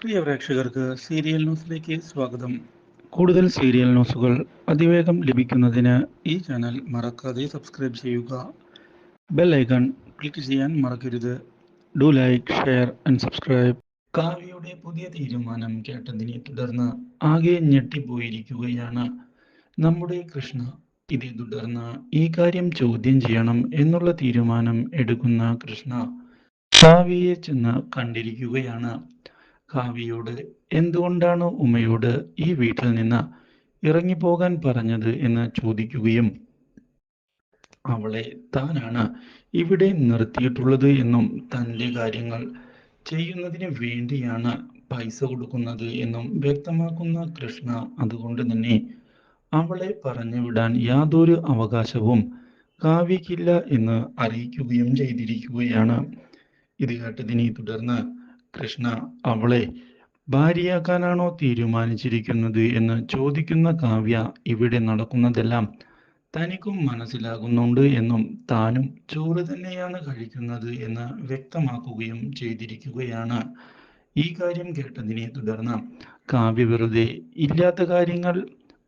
പ്രിയ പ്രേക്ഷകർക്ക് സീരിയൽ ന്യൂസിലേക്ക് സ്വാഗതം. കൂടുതൽ സീരിയൽ ന്യൂസുകൾ അതിവേഗം ലഭിക്കുന്നതിന് ഈ ചാനൽ മറക്കാതെ സബ്സ്ക്രൈബ് ചെയ്യുക. ബെൽ ഐക്കൺ ക്ലിക്ക് ചെയ്യാൻ മറക്കരുത്. Do like share and subscribe. കാവ്യയുടെ പുതിയ തീരുമാനം കേട്ടതിനെ തുടർന്ന് ആകെ ഞെട്ടിപ്പോയിരിക്കുകയാണ്. നമ്മുടെ കൃഷ്ണ ഇതേ തുടർന്ന് ഈ കാര്യം ചോദ്യം ചെയ്യണം എന്നുള്ള തീരുമാനം എടുക്കുന്ന കൃഷ്ണ കാവ്യയെ ചെന്ന് കണ്ടിരിക്കുകയാണ്. കാവ്യയോട് എന്തുകൊണ്ടാണ് ഉമയോട് ഈ വീട്ടിൽ നിന്ന് ഇറങ്ങിപ്പോകാൻ പറഞ്ഞത്? എന്ന് ചോദിക്കുകയും അവളെ താനാണ് ഇവിടെ നിർത്തിയിട്ടുള്ളത് എന്നും തന്റെ കാര്യങ്ങൾ ചെയ്യുന്നതിന് വേണ്ടിയാണ് പൈസ കൊടുക്കുന്നത് എന്നും വ്യക്തമാക്കുന്ന കൃഷ്ണ അതുകൊണ്ട് തന്നെ അവളെ പറഞ്ഞു വിടാൻ യാതൊരു അവകാശവും കാവ്യക്കില്ല എന്ന് അറിയിക്കുകയും ചെയ്തിരിക്കുകയാണ്. ഇത് കേട്ടതിനെ തുടർന്ന് കൃഷ്ണ അവളെ ഭാര്യയാക്കാനാണോ തീരുമാനിച്ചിരിക്കുന്നത് എന്ന് ചോദിക്കുന്ന കാവ്യ ഇവിടെ നടക്കുന്നതെല്ലാം തനിക്കും മനസ്സിലാകുന്നുണ്ട് എന്നും താനും ചോറ് തന്നെയാണ് കഴിക്കുന്നത് എന്ന് വ്യക്തമാക്കുകയും ചെയ്തിരിക്കുകയാണ്. ഈ കാര്യം കേട്ടതിനെ തുടർന്ന് കാവ്യ വെറുതെ ഇല്ലാത്ത കാര്യങ്ങൾ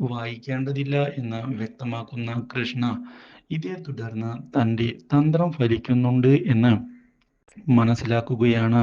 വായിക്കേണ്ടതില്ല എന്ന് വ്യക്തമാക്കുന്ന കൃഷ്ണ ഇതേ തുടർന്ന് തന്റെ തന്ത്രം ഫലിക്കുന്നുണ്ട് എന്ന് മനസ്സിലാക്കുകയാണ്.